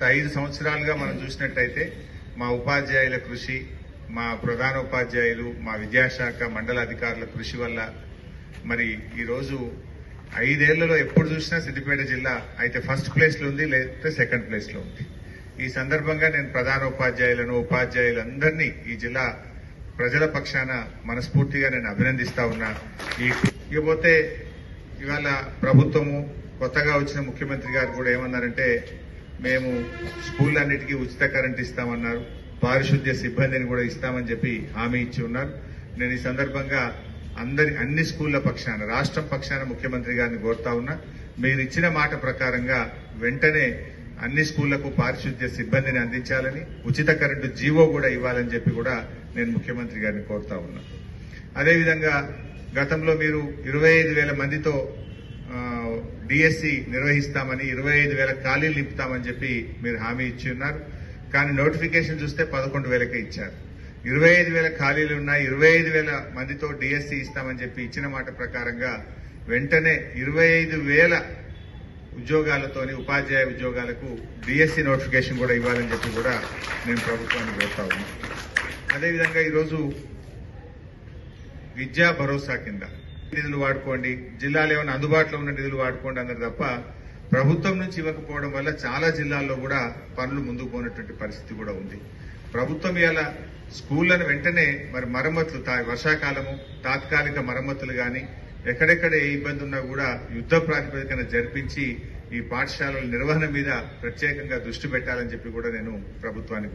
ఐదు సంవత్సరాలుగా మనం చూసినట్టయితే మా ఉపాధ్యాయుల కృషి మా ప్రధాన ఉపాధ్యాయులు మా విద్యాశాఖ మండల అధికారుల కృషి వల్ల మరి ఈరోజు ఐదేళ్ళలో ఎప్పుడు చూసినా సిద్దిపేట జిల్లా అయితే ఫస్ట్ ప్లేస్లో ఉంది లేకపోతే సెకండ్ ప్లేస్లో ఉంది. ఈ సందర్భంగా నేను ప్రధాన ఉపాధ్యాయులను ఉపాధ్యాయులందరినీ ఈ జిల్లా ప్రజల పక్షాన మనస్ఫూర్తిగా నేను అభినందిస్తా ఉన్నా. ఈ ఇకపోతే ఇవాళ ప్రభుత్వము కొత్తగా వచ్చిన ముఖ్యమంత్రి గారు కూడా ఏమన్నారంటే మేము స్కూళ్ళన్నిటికీ ఉచిత కరెంట్ ఇస్తామన్నారు. పారిశుద్ధ్య సిబ్బందిని కూడా ఇస్తామని చెప్పి హామీ ఇచ్చి ఉన్నారు. నేను ఈ సందర్భంగా అందరి అన్ని స్కూళ్ళ పక్షాన రాష్ట్రం పక్షాన ముఖ్యమంత్రి గారిని కోరుతా ఉన్నా మీరు ఇచ్చిన మాట ప్రకారంగా వెంటనే అన్ని స్కూళ్ళకు పారిశుద్ధ్య సిబ్బందిని అందించాలని ఉచిత కరెంటు జీవో కూడా ఇవ్వాలని చెప్పి కూడా నేను ముఖ్యమంత్రి గారిని కోరుతా ఉన్నా. అదేవిధంగా గతంలో మీరు ఇరవై ఐదు వేల మందితో డిఎస్సి నిర్వహిస్తామని ఇరవై ఐదు వేల ఖాళీలు నింపుతామని చెప్పి మీరు హామీ ఇచ్చి ఉన్నారు. కానీ నోటిఫికేషన్ చూస్తే పదకొండు వేలకే ఇచ్చారు. ఇరవై ఐదు వేల ఖాళీలు ఉన్నాయి. ఇరవై ఐదు వేల మందితో డిఎస్సి ఇస్తామని చెప్పి ఇచ్చిన మాట ప్రకారంగా వెంటనే ఇరవై ఐదు వేల ఉద్యోగాలతోని ఉపాధ్యాయ ఉద్యోగాలకు డిఎస్సి నోటిఫికేషన్ కూడా ఇవ్వాలని చెప్పి కూడా నేను ప్రభుత్వాన్ని కోరుతా ఉన్నాను అదేవిధంగా ఈరోజు విద్యా భరోసా కింద నిధులు వాడుకోండి జిల్లాలో ఏమైనా అందుబాటులో ఉన్న నిధులు వాడుకోండి అందరు తప్ప ప్రభుత్వం నుంచి ఇవ్వకపోవడం వల్ల చాలా జిల్లాల్లో కూడా పనులు ముందుకు పోయినటువంటి పరిస్థితి కూడా ఉంది ప్రభుత్వం ఇవాళ స్కూళ్ళను వెంటనే మరి మరమ్మతులు తా- వర్షాకాలము తాత్కాలిక మరమ్మతులు గాని ఎక్కడెక్కడ ఏ ఇబ్బంది ఉన్నా కూడా యుద్ధ ప్రాతిపదికన జరిపించి ఈ పాఠశాలల నిర్వహణ మీద ప్రత్యేకంగా దృష్టి పెట్టాలని చెప్పి కూడా నేను ప్రభుత్వానికి కోరుతున్నాను.